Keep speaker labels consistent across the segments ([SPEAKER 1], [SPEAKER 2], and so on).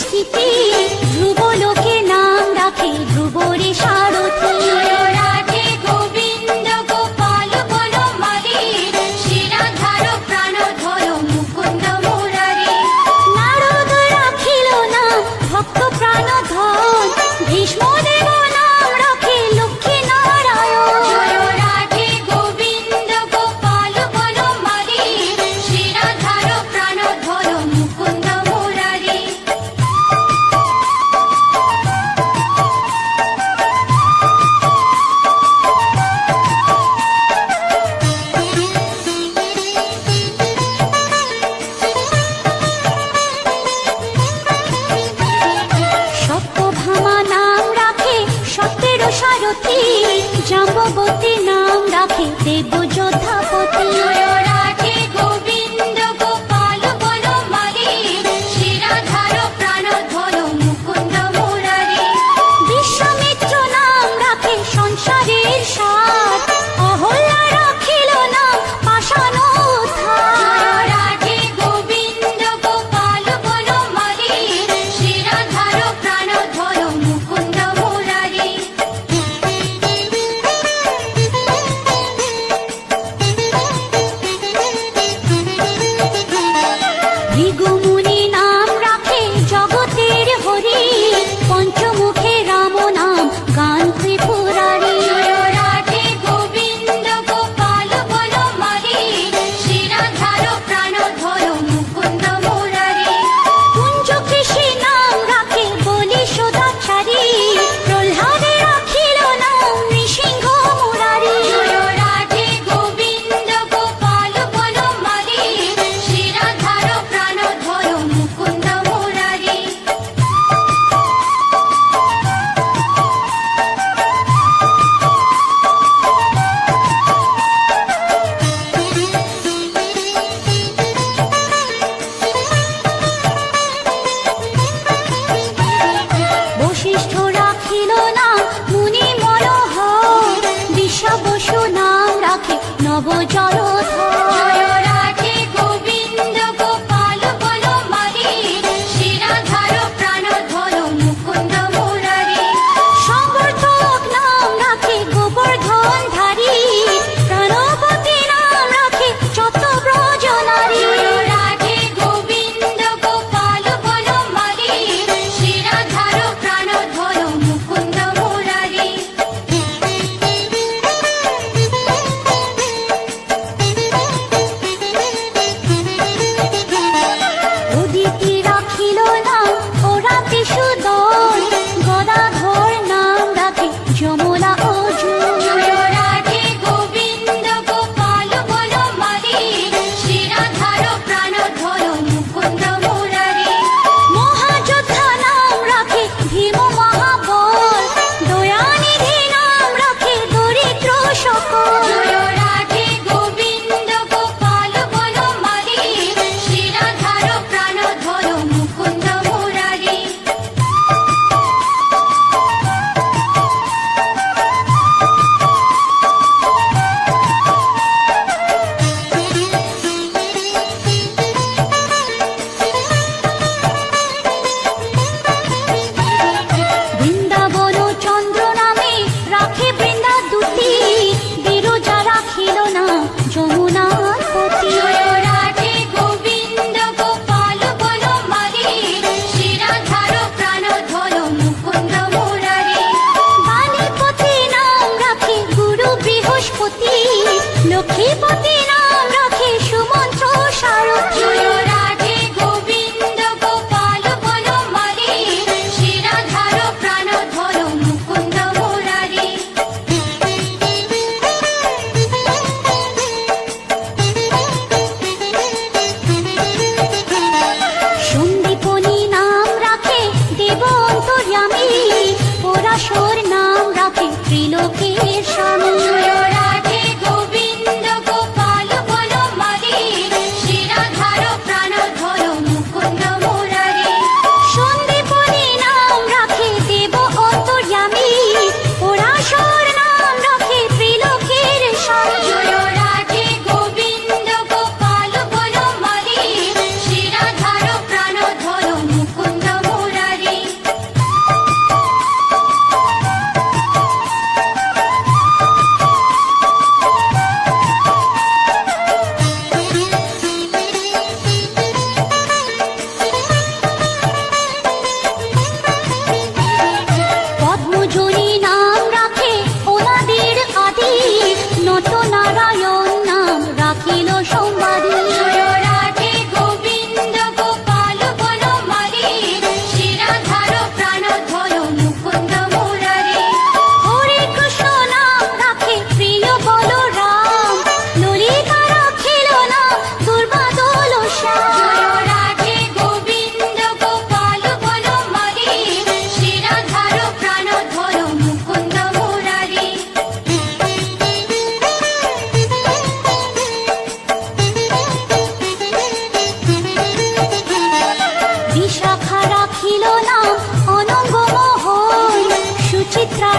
[SPEAKER 1] সৃষ্টি স্থিতি সারথি জাম্বতী নাম রাখে দেব যোদ্ধাপতি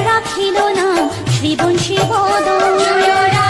[SPEAKER 1] রাখিল না শ্রীবংশী বদন।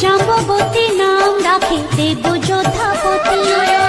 [SPEAKER 1] জাম্বতী নাম রাখিতে দেব যথাপতি